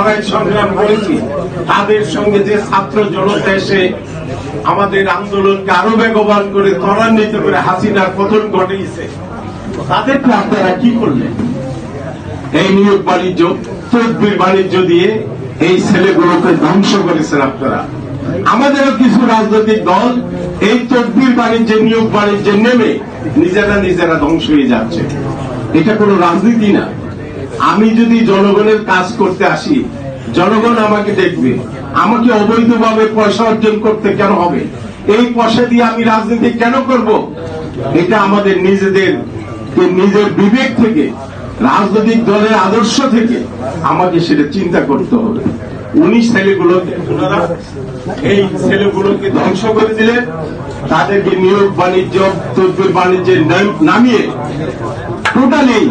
লড়াই সংগ্রাম করেছি, তাদের সঙ্গে যে ছাত্র জনতা এসে আমাদের আন্দোলনকে আরও বেগবান করে, ত্বরান্বিত করে হাসিনার পতন ঘটিয়েছে তাদেরকে আপনারা কি করলেন? এই নিয়োগ বাণিজ্য, তদবির বাণিজ্য দিয়ে এই ছেলেগুলোকে ধ্বংস করেছেন আপনারা। আমাদেরও কিছু রাজনৈতিক দল এই তদবির বাণিজ্যে, নিয়োগ বাণিজ্যে নেমে নিজেরা নিজেরা ধ্বংস হয়ে যাচ্ছে। এটা কোনো রাজনীতি না। আমি যদি জনগণের কাজ করতে আসি, জনগণ আমাকে দেখবে। আমাকে অবৈধভাবে পয়সা অর্জন করতে কেন হবে? এই পয়সা দিয়ে আমি রাজনীতি কেন করব? এটা আমাদের নিজেদের নিজের বিবেক থেকে, রাজনৈতিক দলের আদর্শ থেকে আমাকে সেটা চিন্তা করতে হবে। উনিশ ছেলেগুলোকে ওনারা এই ছেলেগুলোকে ধ্বংস করে দিলেন তাদেরকে নিয়োগ, বাণিজ্য তদ্বির বাণিজ্যের নাম- নামিয়ে টোটালি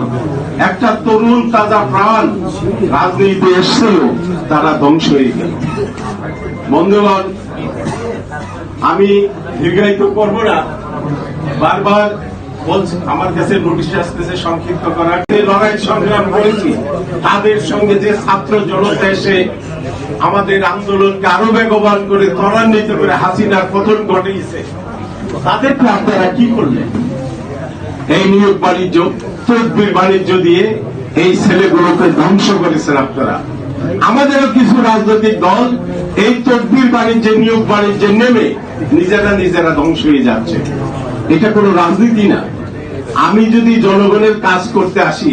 একটা তরুণ তাজা প্রাণ রাজনীতিতে এসছেও তারা ধ্বংস হয়ে গেল। বন্ধুগণ, আমি দীর্ঘায়িত করব না। বারবার বলছি, আমার কাছে নোটিশ আসতেছে সংক্ষিপ্ত করার। লড়াই সংগ্রাম করেছি, তাদের সঙ্গে যে ছাত্র জনতা এসে আমাদের আন্দোলনকে আরও বেগবান করে, ত্বরান্বিত করে হাসিনার পতন ঘটিয়েছে। তাদেরকে আপনারা কি করলেন? এই নিয়োগ বাণিজ্য, তদবির বাণিজ্য দিয়ে এই ছেলেগুলোকে ধ্বংস করেছেন আপনারা। আমাদেরও কিছু রাজনৈতিক দল এই তদবির বাণিজ্যে, নিয়োগ বাণিজ্যে নেমে নিজেরা নিজেরা ধ্বংস হয়ে যাচ্ছে। এটা কোনো রাজনীতি না। আমি যদি জনগণের কাজ করতে আসি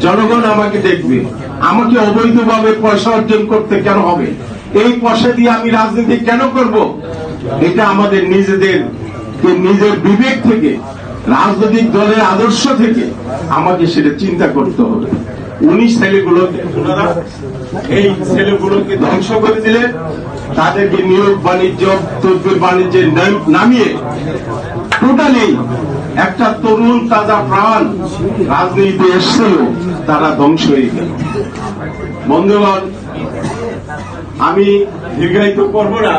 জনগণ আমাকে দেখবে। আমাকে অবৈধভাবে পয়সা অর্জন করতে কেন হবে? এই পয়সা দিয়ে আমি রাজনীতি কেন করব? এটা আমাদের নিজেদের নিজের বিবেক থেকে, রাজনৈতিক দলের আদর্শ থেকে আমাকে সেটা চিন্তা করতে হবে। উনিশ ছেলেগুলোকে, এই ছেলেগুলোকে ধ্বংস করে দিলেন তাদেরকে নিয়োগ, বাণিজ্য, তদবির, বাণিজ্যের নাম- নামিয়ে টোটালি একটা তরুণ তাজা প্রাণ রাজনীতি এসছিল, তারা ধ্বংস হয়ে গেল। বন্ধুগণ, আমি দীর্ঘায়িত করব না।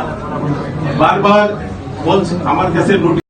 বারবার বলছি, আমার কাছে নোটিশ